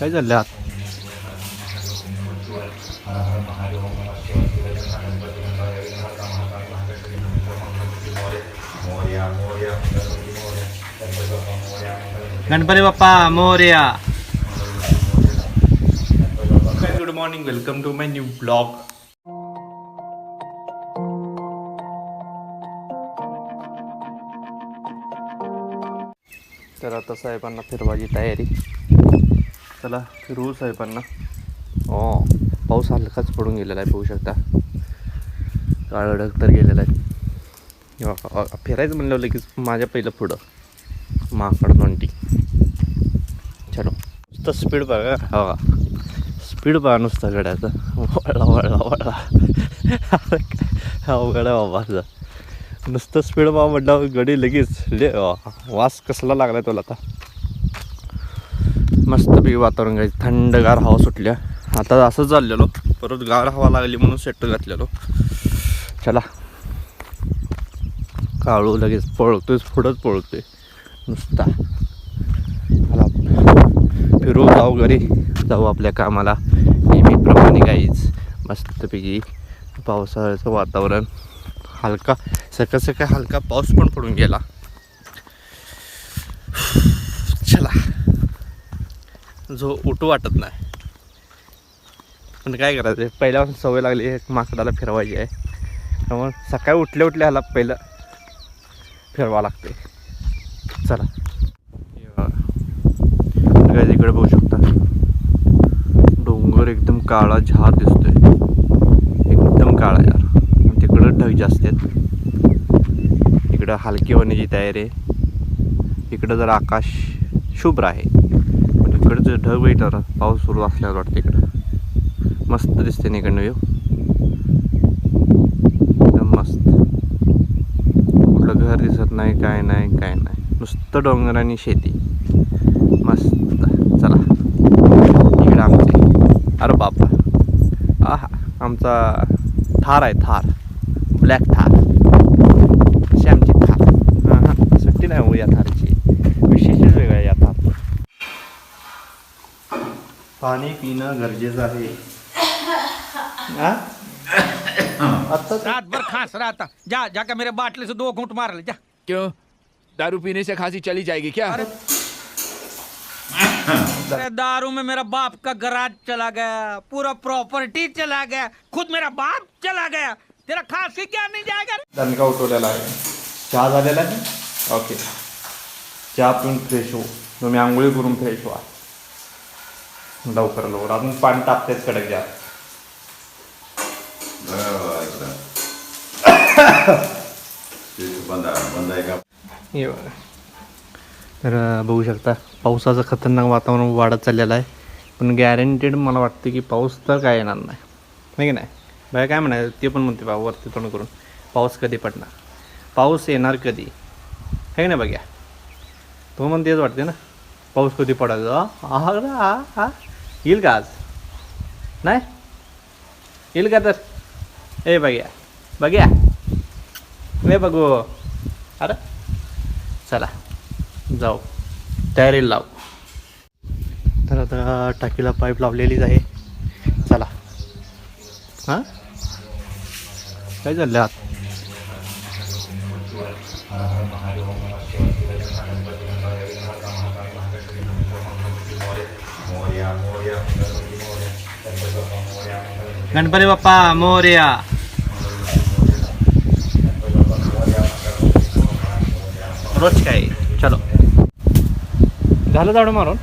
काय चाललंय आत? Ganpati Bappa Morya. Good morning welcome to my new blog तर आता साहेबांना फिरवायची तयारी. चला फिरवू साहेबांना. हो पाऊस हलकाच पडून गेलेला आहे पाहू शकता. काळं ढग तर गेलेलं आहे. हे फिरायचं म्हणलं लगेच माझ्या पहिलं पुढं. माकड नोंटी. चलो. नुसतं स्पीड बघा. हा. स्पीड बघा नुसतं गड्याचं. वळला वळला वळला अवघड आहे बाबा असं. नुसतं स्पीड बा म्हटलं गडी लगेच ले वा- वास कसला लागलाय तुला आता? मस्तपैकी वातावरण घ्यायचं थंडगार हवा सुटल्या. आता असं चाललेलो परत गार हवा लागली म्हणून सेट घातलेलो. चला. काळू लगेच पळतोयच पुढंच पळतोय. नुसता. चला. फिरू जाऊ घरी. जाऊ आपल्या कामाला. नेहमीप्रमाणे गाईच मस्तपैकी पावसाळ्याचं वातावरण. हलका सकाळ सकाळ हलका पाऊस पण पडून गेला. चला. जो उठू वाटत नाही. पण काय करायचं? पहिल्यापासून सवय लागली आहे माकडाला फिरवायची आहे. त्यामुळे सकाळी उठल्या उठल्या ह्याला पहिलं फिरवा लागते चला. काय तिकडे बघू शकता. डोंगर एकदम काळा झार दिसतोय. एकदम काळा यार तिकडं ढग जास्त आहेत. इकडं हलकी होण्याची तयारी आहे. इकडं जर आकाश शुभ्र आहे. ढग वेटर पाऊस सुरू असल्यावर वाटतं इकडं. मस्त दिसते ना इकडनं व्यू एकदम मस्त. कुठलं घर दिसत नाही काय नाही काय नाही. नुसतं डोंगर आणि शेती. मस्त. चला. इकडं आमचे. अरे बापा आहा. आमचा थार आहे थार. ब्लॅक थार. पाणी पिणं गरजेचं आहे. हा? आता रात भर खांस रहा था जा जाकर मेरे बाटले से दो घूंट मार ले जा. क्यों? दारू पीने से खांसी चली जाएगी क्या? अरे दारू में मेरा बाप का गराज चला गया पूरा प्रॉपर्टी चला गया खुद मेरा बाप चला गया। तेरा खांसी क्या नहीं जाएगा? दणका उठवलेला आहे. चहा झालेला आहे? ओके. चहा पिऊन फ्रेश हो. तुम्ही आंघोळी करून फ्रेश व्हा. लवकर लवकर. अजून पाणी तापतेच कडक घ्या. का हे बघा. तर बघू शकता पावसाचं खतरनाक वातावरण वाढत चाललेलं आहे. पण गॅरंटेड मला वाटतं की पाऊस तर काय येणार नाही. नाही की नाही? बाय काय म्हणायचं? ते पण म्हणते बा वरती तोंड करून. पाऊस कधी पडणार? पाऊस येणार कधी? आहे की नाही बघ्या? तो म्हणतेच वाटते ना. पाऊस कधी पडायचा? हा हा येईल का आज? नाही? येईल का तर? ए बघ्या. बघ्या. वे बघू. अरे चला. जाऊ. तयारीला लाव. तर आता टाकीला पाईप लावलेलीच आहे. चला. हां? काय चाललं आत? गणपती बाप्पा मोर्या रोज काय? चलो. झालं झाडू मारून?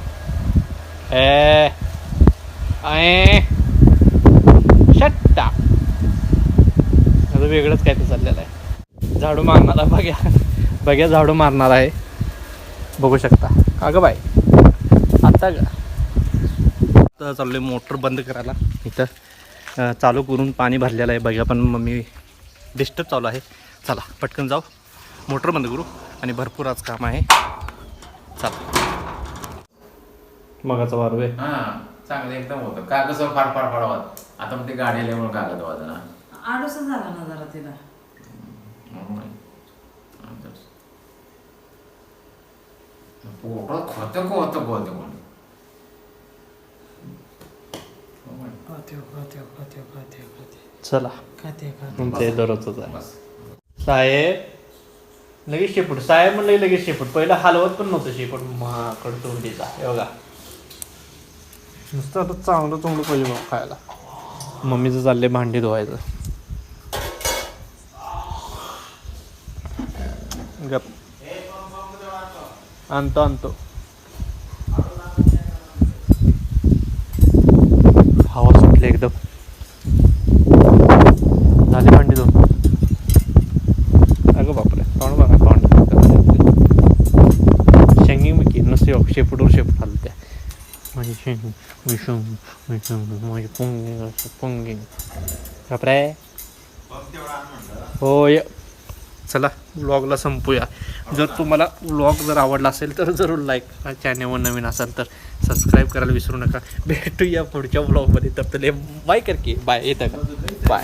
ए. ए. शट्टा. आता वेगळंच काय ते चाललेलं आहे. झाडू मारणार आहे बघ्या. बघ्या झाडू मारणार आहे. बघू शकता. अगं बाय आता आता चाललोय मोटर बंद करायला. इथं चालू करून पाणी भरलेलं आहे. बघ्या पण मम्मी डिस्टर्ब चालू आहे. चला पटकन जाऊ. मोटर बंद करू आणि भरपूर आज काम आहे. चला. मगाचा वारू आहे हा चांगलं एकदम होतं. का कसं फार फार फार होत आता मग ते गाडी आल्यामुळे कागद ना आडूस झाला ना जरा तिला. पोटात खोत खोत खोत म्हणून. चला. ते दररोजच आहे. साहेब लगेच शेपूट. साहेब म्हणलं की लगेच शेपूट. पहिलं हलवत पण नव्हतं शेपूट. महाकड तोंडीचा हे बघा. नुसतं आता चांगलं चांगलं पाहिजे बघ खायला. मम्मीचं चाललंय भांडी धुवायचं. गप. आणतो आणतो. सुटली एकदम. झाली भांडी दोन अगं बापरे तोंड बघा तोंड शेंगी मिकी नसते हो शेपूटवर शेपूट आलं त्या माझी शेंग विषम विषम माझी पुंगी पुंगी. बापरे. हो य चला व्लॉगला संपूया. जर तुम्हाला व्लॉग जर आवडला असेल तर जरूर लाईक चॅनेलवर नवीन असाल तर सबस्क्राईब करायला विसरू नका. भेटूया पुढच्या व्लॉगमध्ये तर बाय कर की बाय येतं का? बाय